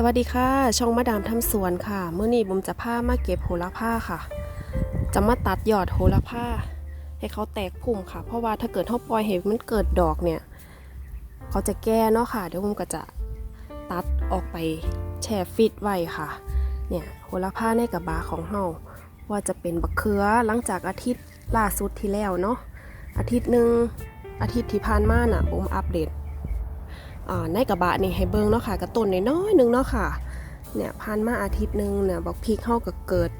สวัสดีค่ะ ช่องมาดามทำสวนค่ะ เมื่อนี้บุมจะผ้ามาเก็บโหระพาค่ะ จะมาตัดยอดโหระพาให้เขาแตกพุ่มค่ะ เพราะว่าถ้าเกิดเขาปล่อยให้มันเกิดดอกเนี่ย เขาจะแก่เนาะค่ะ เดี๋ยวบุมก็จะตัดออกไปแช่ฟิตไว้ค่ะ เนี่ยโหระพาในกระบาของเฮาว่าจะเป็นบักเขือหลังจากอาทิตย์ล่าสุดที่แล้วเนาะ อาทิตย์หนึ่งอาทิตย์ที่ผ่านมาน่ะบุมอัปเดต ในกระบะนี่ให้เบิ่งเนาะค่ะกระต้นน้อยๆหนึงเนาะค่ะเนี่ยผ่านมาอาทิตย์หนึงเนี่ยบอกพริกเข้าก็เกิด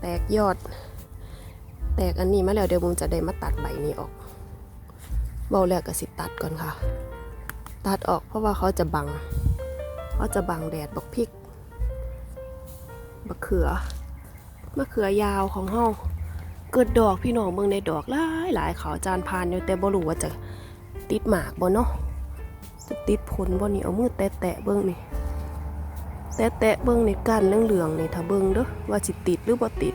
แตกยอด แตกอันนี้มาแล้วเดี๋ยวผมจะได้มาตัดใบนี้ออกเบาแล้วก็สิตัดก่อนค่ะ ตัดออกเพราะว่าเขาจะบังเขาจะบังแดดบักพริกบักเขือมะเขือยาวของเฮาเกิดดอกพี่น้องเมืองในดอกหลายหลายเขาจานพานอยู่แต่บ่รู้ว่าจะติดหมากบ่เนาะ จะติดผลบ่นี่เอามือแตะแตะเบิ่งนี่แตะแตะเบิ่งในก้านเหลืองๆนี่ถ้าเบิ่งเด้อว่าสิติดหรือบ่ติด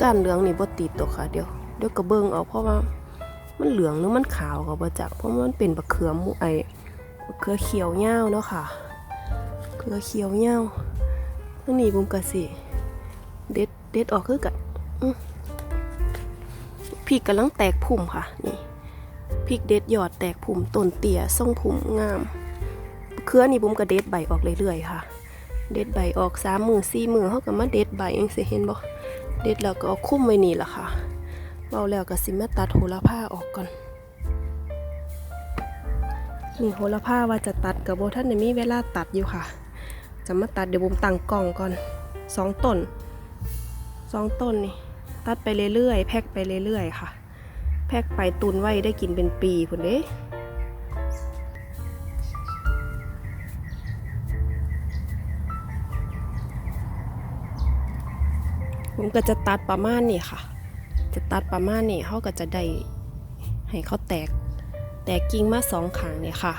ก้านเหลืองนี่บ่ติดตกค่ะเดี๋ยวเดี๋ยวก็เบิ่งเอาเพราะว่ามันเหลืองหรือมันขาวก็บ่จักเพราะมันเป็นบักเขือมูไอ้บักเขือเขียวยาเนาะค่ะเขือเขียวยาวทางนี้บุมก็สิเด็ดเด็ดออกคือกันพี่กำลังแตกพุ่มค่ะนี่ พริกเด็ดยอดแตกผุ่มต้นเตี่ยทรงผุ่มงาม เครือนี่บุ้มก็เด็ดใบออกเรื่อยๆค่ะ เด็ดใบออกสามมือสี่มือเขาก็มาเด็ดใบเองสิเห็นบ่เด็ดแล้วก็เอาคุ้มไว้นี่ล่ะค่ะเบาแล้วก็สิมาตัดโหระพาออกก่อนนี่โหระพาว่าจะตัดกับโบท่านในมีเวลาตัดอยู่ค่ะ จะมาตัดเดี๋ยวบุ้มตั้งกล่องก่อนสองต้นสองต้นนี่ ตัดไปเรื่อยๆ แพ็คไปเรื่อยๆ ค่ะ พ็คไปตุนไว้ได้กินเป็นปีพุ่นเด้ผมก็จะตัดประมาณนี้ค่ะ จะตัดประมาณนี้เขาก็จะได้ให้เขาแตก แตกกิ่งมาสองขางเนี่ยค่ะ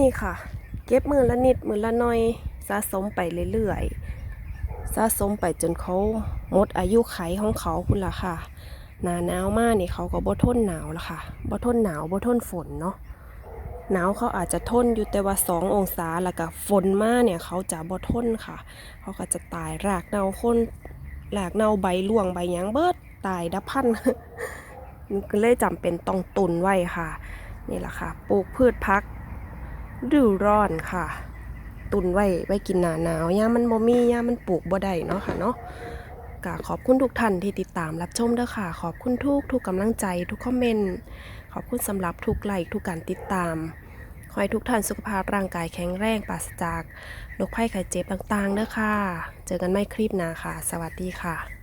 นี่ค่ะ เก็บมือละนิดมือละหน่อย สะสมไปเรื่อยๆ สะสมไปจนเขาหมดอายุไขของเขาคุณล่ะค่ะ หนาหนาวมากนี่เขาก็บ่ทนหนาวละค่ะบ่ทนหนาวบ่ทนฝนเนาะหนาวเขาอาจจะทนอยู่แต่ว่าสององศาแล้วก็ฝนมาเนี่ยเขาจะบ่ทนค่ะ เขาก็จะตายรากเน่าคนรากเน่าใบร่วงใบยังเบิดตายดับพันมันก็เลยจำเป็นต้องตุนไว้ค่ะ นี่แหละค่ะ ปลูกพืชพัก ดูร้อนค่ะ ตุนไว้ไว้กินหนาหนาวยามันบ่มียามันปลูกบ่ได้เนาะค่ะเนาะก็ขอบคุณทุกท่านที่ติดตามรับชมเด้อค่ะ ขอบคุณทุกทุกกำลังใจทุกคอมเมนต์ขอบคุณสำหรับทุกไลค์ทุกการติดตามขอให้ทุกท่านสุขภาพร่างกายแข็งแรงปราศจากโรคภัยไข้เจ็บต่างๆเด้อค่ะ เจอกันไม่คลิปหน้าค่ะ สวัสดีค่ะ